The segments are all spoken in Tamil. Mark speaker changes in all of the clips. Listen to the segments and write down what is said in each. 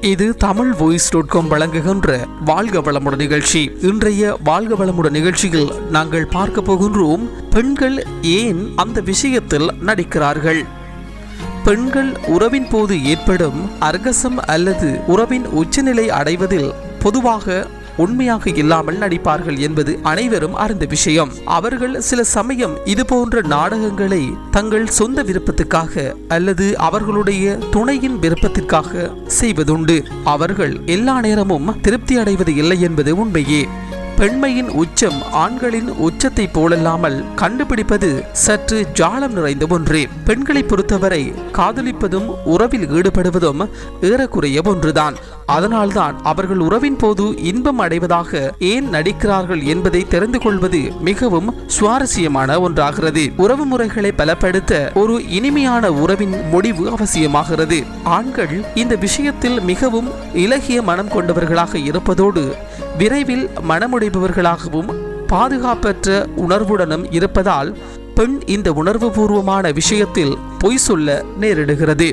Speaker 1: இது தமிழ் வாய்ஸ் டாட் காம் வழங்குகின்ற வாழ்க வளமுடன் நிகழ்ச்சி. இன்றைய வாழ்க வளமுடன் நிகழ்ச்சியில் நாங்கள் பார்க்க போகின்றோம் பெண்கள் ஏன் அந்த விஷயத்தில் நடிக்கிறார்கள்? பெண்கள் உறவின் போது ஏற்படும் அர்கசம் அல்லது உறவின் உச்சநிலை அடைவதில் பொதுவாக உண்மையாக இல்லாமல் நடிப்பார்கள் என்பது அனைவரும் அறிந்த விஷயம். அவர்கள் சில சமயம் இது போன்ற நாடகங்களை தங்கள் சொந்த விருப்பத்துக்காக அல்லது அவர்களுடைய துணையின் விருப்பத்திற்காக செய்வதுண்டு. அவர்கள் எல்லா நேரமும் திருப்தி அடைவது இல்லை என்பது உண்மையே. பெண்மையின் உச்சம் ஆண்களின் உச்சத்தை போலல்லாமல் கண்டுபிடிப்பது சற்று ஜாலம் நிறைந்த ஒன்றே. பெண்களை பொறுத்தவரை காதலிப்பதும் உறவில் ஈடுபடுவதும் ஏறக்குறைய ஒன்றுதான். அதனால்தான் அவர்கள் உறவின் போது இன்பம் அடைவதாக ஏன் நடிக்கிறார்கள் என்பதை தெரிந்து கொள்வது மிகவும் சுவாரஸ்யமான ஒன்றாகிறது. உறவு முறைகளை பலப்படுத்த ஒரு இனிமையான உறவின் முடிவு அவசியமாகிறது. ஆண்கள் இந்த விஷயத்தில் மிகவும் இலகிய மனம் கொண்டவர்களாக இருப்பதோடு விரைவில் மனமுடைபவர்களாகவும் பாதுகாப்பற்ற உணர்வுடனும் இருப்பதால் பெண் இந்த உணர்வுபூர்வமான விஷயத்தில் பொய் சொல்ல நேரிடுகிறது.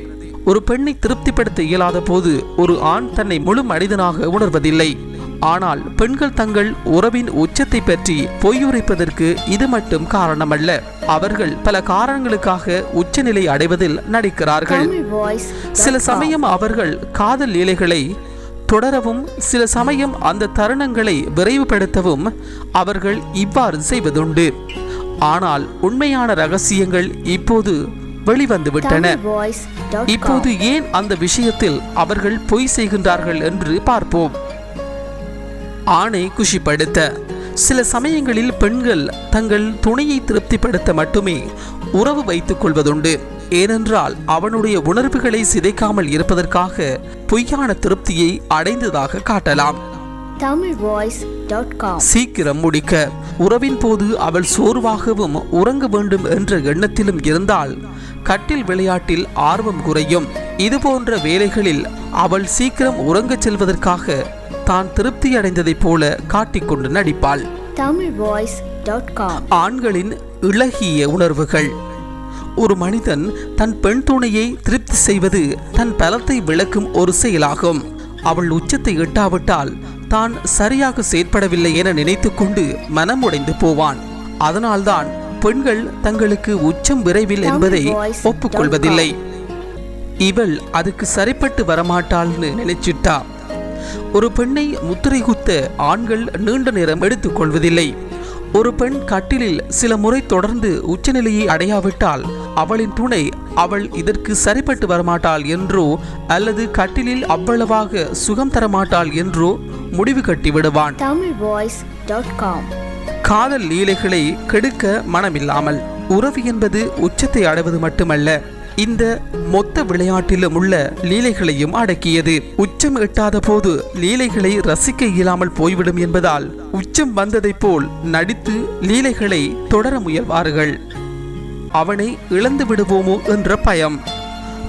Speaker 1: ஒரு பெண்ணை திருப்திப்படுத்த இயலாத போது ஒரு ஆண் தன்னை முழு மனிதனாக உணர்வதில்லை. ஆனால் பெண்கள் தங்கள் உறவின் உச்சத்தை பற்றி பொய்யுரைப்பதற்கு இது மட்டும் காரணமல்ல. அவர்கள் பல காரணங்களுக்காக உச்சநிலை அடைவதில் நடிக்கிறார்கள். சில சமயம் அவர்கள் காதல் லீலைகளை தொடரவும் சில சமயம் அந்த தருணங்களை விரைவுபடுத்தவும் அவர்கள் இவ்வாறு செய்வதுண்டு. ஆனால் உண்மையான ரகசியங்கள் இப்போது வெளிவந்து விட்டன
Speaker 2: தமிழ் வாய்ஸ்
Speaker 1: இப்போது ஏன் அந்த விஷயத்தில் அவர்கள் பொய் செய்கின்றார்கள் என்று பார்ப்போம். ஆணை குஷிப்படுத்த. சில சமயங்களில் பெண்கள் தங்கள் துணையை திருப்திப்படுத்த மட்டுமே உறவு வைத்துக் கொள்வதுண்டு. ஏனென்றால் அவனுடைய உணர்வுகளை சிதைக்காமல் இருப்பதற்காக பொய்யான திருப்தியை அடைந்ததாக காட்டலாம். சீக்கிரம் முடிக்க. உறவின் போது அவள் சோர்வாகவும் உறங்க வேண்டும் என்ற எண்ணத்திலும் இருந்தால் கட்டில் விளையாட்டில் ஆர்வம் குறையும். இது போன்ற வேலைகளில் அவள் சீக்கிரம் உறங்கச் செல்வதற்காக தான் திருப்தி அடைந்ததைப் போல காட்டிக்கொண்டு நடிப்பாள். ஆண்களின் இளகிய உணர்வுகள். ஒரு மனிதன் தன் பெண் துணையை திருப்தி செய்வது தன் பலத்தை விளக்கும் ஒரு செயலாகும். அவள் உச்சத்தை எட்டாவிட்டால் தான் சரியாக செயற்படவில்லை என நினைத்துக்கொண்டு மனம் உடைந்து போவான். அதனால்தான் பெண்கள் தங்களுக்கு உச்சம் விரைவில் என்பதை ஒப்புக்கொள்வதில்லை. இவள் அதுக்கு சரிப்பட்டு வரமாட்டாள்னு நினைச்சிட்டா. ஒரு பெண்ணை முத்திரை குத்த ஆண்கள் நீண்ட நேரம் எடுத்துக் கொள்வதில்லை ஒரு பெண் கட்டிலில் சில முறை தொடர்ந்து உச்சநிலையை அடையாவிட்டால் அவளின் துணை அவள் இதற்கு சரிப்பட்டு வரமாட்டாள் என்றோ அல்லது கட்டிலில் அவ்வளவாக சுகம் தரமாட்டாள் என்றோ முடிவு கட்டி விடுவான்.
Speaker 2: Tamil voice dot com.
Speaker 1: காதல் லீலைகளை கெடுக்க மனமில்லாமல் உறவு என்பது உச்சத்தை அடைவது மட்டுமல்ல இந்த மொத்த விளையாட்டிலும் உள்ள லீலைகளையும் அடக்கியது. உச்சம் எட்டாத போது லீலைகளை ரசிக்க இயலாமல் போய்விடும் என்பதால் உச்சம் வந்ததைப் போல் நடித்து லீலைகளை தொடர முயல்வார்கள். அவனை இழந்து விடுவோமோ என்ற பயம்.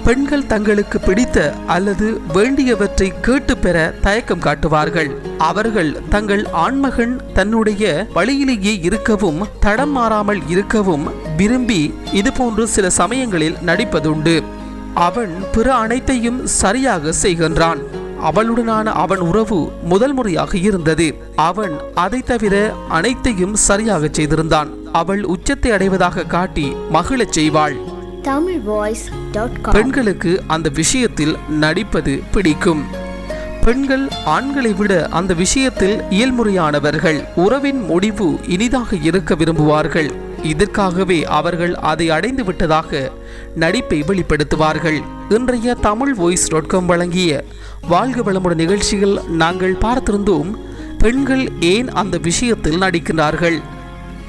Speaker 1: பெண்கள் தங்களுக்கு பிடித்த அல்லது வேண்டியவற்றை கேட்டு பெற தயக்கம் காட்டுவார்கள். அவர்கள் தங்கள் ஆண்மகன் தன்னுடைய வழியிலேயே இருக்கவும் தடம் மாறாமல் இருக்கவும் விரும்பி இதுபோன்று சில சமயங்களில் நடிப்பதுண்டு. அவன் பிற அனைத்தையும் சரியாக செய்கின்றான். அவளுடனான அவன் உறவு முதல் முறையாக இருந்தது. அவன் அதை தவிர அனைத்தையும் சரியாக செய்திருந்தான். அவள் உச்சத்தை அடைவதாக காட்டி மகிழச் செய்வாள். பெண்களுக்கு அந்த விஷயத்தில் நடிப்பது பிடிக்கும். பெண்கள் ஆண்களை விட அந்த விஷயத்தில் இயல்முறையானவர்கள் உறவின் முடிவு இனிதாக இருக்க விரும்புவார்கள். இதற்காகவே அவர்கள் அதை அடைந்து விட்டதாக நடிப்பை வெளிப்படுத்துவார்கள். இன்றைய தமிழ் வாய்ஸ் டாட் காம் வழங்கிய வாழ்க வளமுடன் நிகழ்ச்சிகள் நாங்கள் பார்த்திருந்தோம் பெண்கள் ஏன் அந்த விஷயத்தில் நடிக்கிறார்கள்